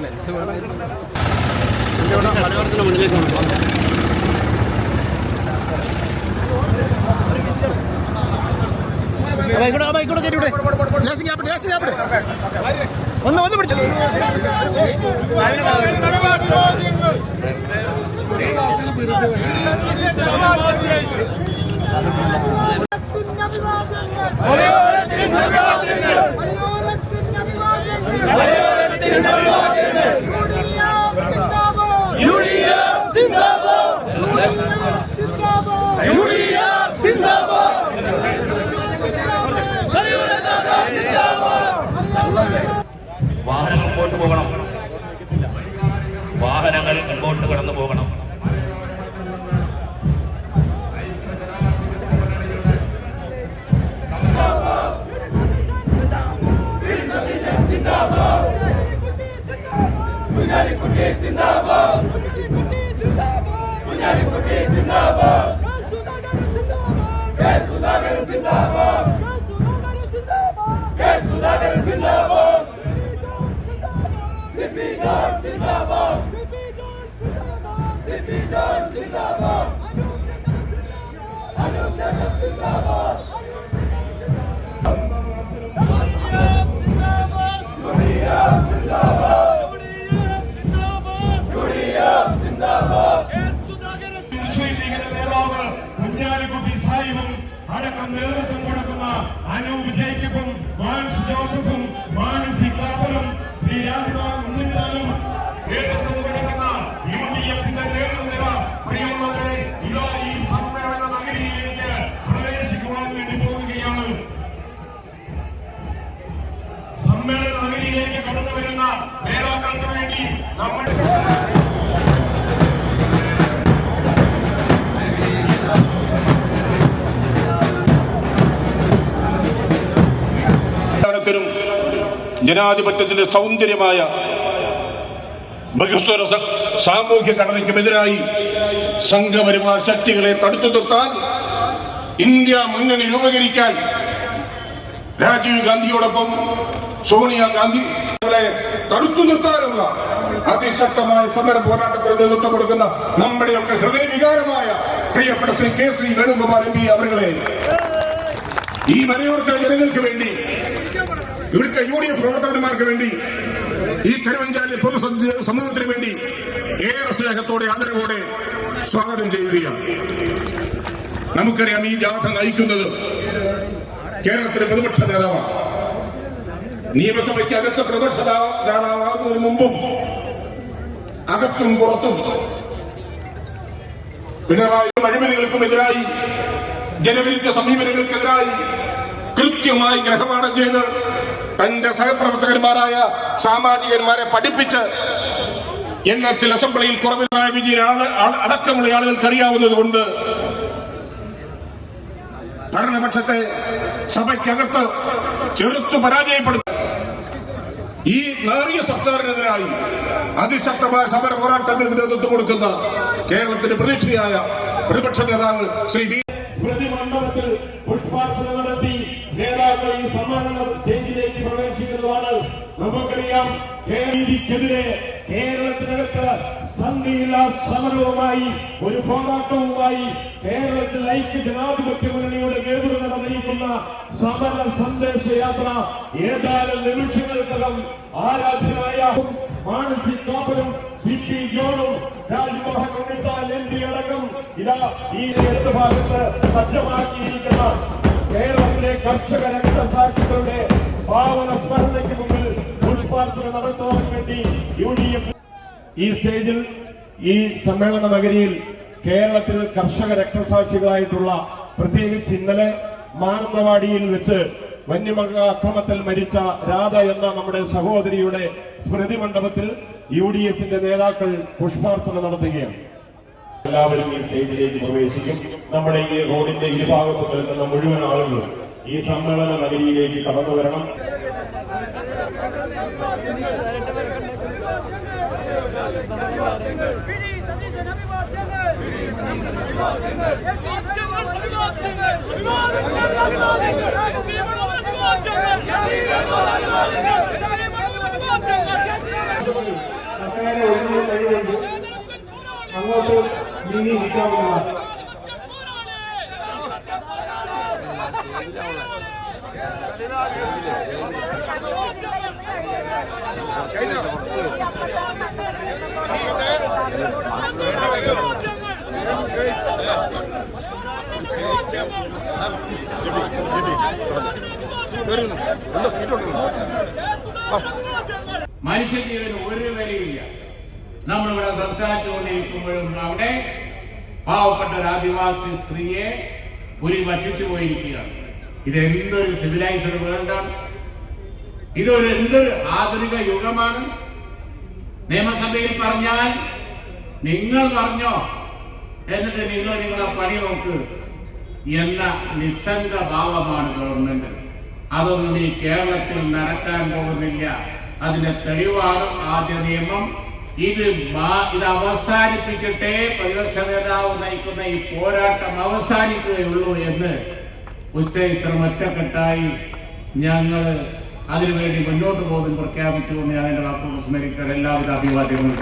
Lens വേണം മലയോരത്തിന് മുന്നിലേക്ക് കൊണ്ടുപോകാം ബൈക്കോടെ ആ ബൈക്കോടെ കയറ്റി ഇവിടെ. ലേശം ഗ്യാപ്പ് ലേശം ഗ്യാപ്പ്. ഒന്ന് ഒന്ന് പിടിച്ചു. മലയോരത്തിൻ അഭിവാദ്യങ്ങൾ. മുമ്പോട്ട് കടന്നു പോകണം. ਜਿੰਦਾਬਾਦ। ത്തിനും ജനാധിപത്യത്തിന്റെ സൗന്ദര്യമായ ബഹുസ്വര സാമൂഹ്യ ഘടനയ്ക്കുമെതിരായി സംഘപരിവാർ ശക്തികളെ തടുത്തു നിർത്താൻ ഇന്ത്യ മുന്നണി രൂപീകരിക്കാൻ രാജീവ് ഗാന്ധിയോടൊപ്പം സോണിയാഗാന്ധി തടുത്തു നിർത്താനുള്ള അതിശക്തമായ സമര പോരാട്ടത്തിന് നേതൃത്വം കൊടുക്കുന്ന നമ്മുടെയൊക്കെ ഹൃദയവികാരമായ പ്രിയപ്പെട്ട Shri K Shri Venugopal M P അവരുടെ ഈ മലയോർക്ക ജനങ്ങൾക്ക് വേണ്ടി ഇവിടുത്തെ യു ഡി എഫ് പ്രവർത്തകന്മാർക്ക് വേണ്ടി ഈ കരുവഞ്ചാലി പൊതു സമൂഹത്തിന് വേണ്ടി ഏറെ സ്നേഹത്തോടെ ആദരവോടെ സ്വാഗതം ചെയ്യുകയാണ്. നമുക്കറിയാം ഈ ജാഥ നയിക്കുന്നത് കേരളത്തിലെ പ്രതിപക്ഷ നേതാവാണ്. നിയമസഭയ്ക്ക് അകത്ത് പ്രതിപക്ഷ നേതാ- നേതാവാകുന്നതിന് മുമ്പും അകത്തും പുറത്തും പിണറായി അഴിമതികൾക്കും എതിരായി ജനവിരുദ്ധ സമീപനങ്ങൾക്കെതിരായി കൃത്യമായി ഗ്രഹപാഠം ചെയ്ത് തന്റെ സഹപ്രവർത്തകന്മാരായ സാമാജികന്മാരെ പഠിപ്പിച്ച് എണ്ണത്തിൽ അസംബ്ലിയിൽ കുറവിലായ വിജയൻ അടക്കമുള്ള ആളുകൾക്ക് അറിയാവുന്നത് കൊണ്ട് ഭരണപക്ഷത്തെ സഭയ്ക്കകത്ത് ചെറുത്തു പരാജയപ്പെടുത്തി. ഈ നേറിയ സർക്കാരിനെതിരായി അതിശക്തമായ സമര പോരാട്ടങ്ങൾക്ക് നേതൃത്വം കൊടുക്കുന്ന കേരളത്തിന്റെ പ്രതീക്ഷയായ പ്രതിപക്ഷ നേതാവ് ശ്രീ സ്മൃതി പുഷ്പാർച്ചന നടത്തി. നേതാക്കൾ ഈ സമ്മേളന സ്റ്റേജിലേക്ക് പ്രവേശിക്കുന്നതാണ്. നമുക്കറിയാം കേരളത്തിനെതിരെ കേരളത്തിനകത്ത് സന്ധിയില്ലാ സമരവുമായി ഒരു പോരാട്ടവുമായി കേരളത്തിൽ ഐക്യ ജനാധിപത്യ മുന്നണിയുടെ നേതൃത്വം നയിക്കുന്ന സമര സന്ദേശ യാത്ര ഏതാനും നിമിഷങ്ങൾക്കകം ആരാധ്യനായ മാനസി കാപ്പനും സി പി ജോണും രാജ്മോഹൻ ഉണ്ണിത്താൻ എം പി അടക്കം ഇതാ ഈ ഇടത് ഭാഗത്ത് സജ്ജമാക്കിയിരിക്കുന്ന കേരളത്തിലെ കർഷക രക്തസാക്ഷികളുടെ പാവന സ്മരണയ്ക്ക് മുമ്പിൽ പുഷ്പാർച്ചന നടത്തുവാൻ വേണ്ടി യു ഡി എഫ് ഈ സ്റ്റേജിൽ ഈ സമ്മേളന നഗരിയിൽ കേരളത്തിൽ കർഷക രക്തസാക്ഷികളായിട്ടുള്ള പ്രത്യേകിച്ച് ഇന്നലെ മാനന്തവാടിയിൽ വെച്ച് വന്യമൃഗ അക്രമത്തിൽ മരിച്ച രാധ എന്ന നമ്മുടെ സഹോദരിയുടെ സ്മൃതി മണ്ഡപത്തിൽ യു ഡി എഫിന്റെ നേതാക്കൾ പുഷ്പാർച്ചന നടത്തുകയാണ്. എല്ലാവരും ഈ സ്റ്റേജിലേക്ക് പ്രവേശിക്കും. നമ്മുടെ ഈ റോഡിന്റെ ഇരുഭാഗത്ത് നിൽക്കുന്ന മുഴുവൻ ആളുകളും ഈ സമ്മേളന നഗരിയിലേക്ക് കടന്നു വരണം. അങ്ങോട്ട് നീങ്ങി നിൽക്കാവുന്നതാണ് മനുഷ്യജീവന് ഒരു വിലയില്ല. നമ്മളിവിടെ സംസാരിച്ചുകൊണ്ടിരിക്കുമ്പോഴും അവിടെ പാവപ്പെട്ട ഒരു ആദിവാസി സ്ത്രീയെ ഒരു വച്ചിച്ചു പോയിരിക്കുകയാണ്. ഇത് എന്തൊരു സിവിലൈസ്ഡ് വേൾഡാണ് ഇതൊരു എന്തൊരു ആധുനിക യുഗമാണ്. നിയമസഭയിൽ പറഞ്ഞാൽ നിങ്ങൾ പറഞ്ഞോ? എന്നിട്ട് നിങ്ങൾ നിങ്ങളെ പണി നോക്ക്. എന്ന നിസ്സംഗ ഭാവമാണ് ഗവൺമെന്റ് അതൊന്നും ഈ കേരളത്തിൽ നടക്കാൻ പോകുന്നില്ല. അതിന്റെ തെളിവാണ് ആദ്യ നിയമം. ഇത് ഇത് അവസാനിപ്പിക്കട്ടെ. പ്രതിപക്ഷ നേതാവ് നയിക്കുന്ന ഈ പോരാട്ടം അവസാനിക്കുകയുള്ളൂ എന്ന് ഉച്ചയിശ്രം ഒറ്റക്കെട്ടായി ഞങ്ങൾ അതിനുവേണ്ടി മുന്നോട്ട് പോകും. പ്രഖ്യാപിച്ചുകൊണ്ട് ഞാൻ എന്റെ വാക്കുകൾ സ്മരിക്കാൻ എല്ലാവിധ അഭിവാദ്യങ്ങളും